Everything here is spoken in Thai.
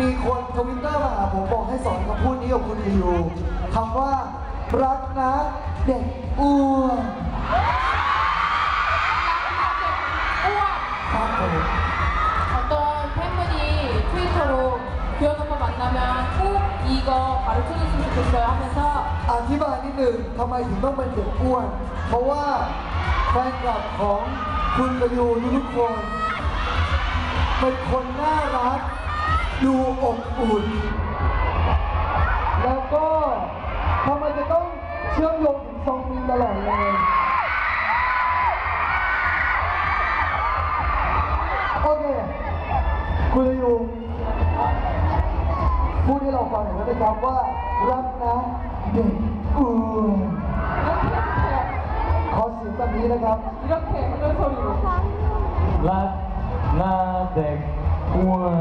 มีคนทวิตเตอร์มาหาผมบอกให้สอนคำพูดนี้กับคุณดิวคำว่า รักนะ เด็กอ้วน 우와! ครับผม 어떤 팬분이 트위터로 규현 오빠 만나면 꼭 이거 가르쳐줬으면 좋겠어요 하면서 อธิบายนิดหนึ่งทำไมถึงต้องเป็นเด็กอ้วน เพราะว่าแฟนคลับของคุณกยูทุกๆคน เป็นคนน่ารัก ัก ดูอบอุ่น แล้วก็ทำไมจะต้องเชื่อมโยงถึงซองมินตลอดเลยโอเค คุณยูพูดให้เราฟังหน่อยได้ไหมครับว่ารักนะเด็กอื่นขอเสียงแบบนี้นะครับรักเด็กเรื่องโซลิรักนะเด็กอ้วน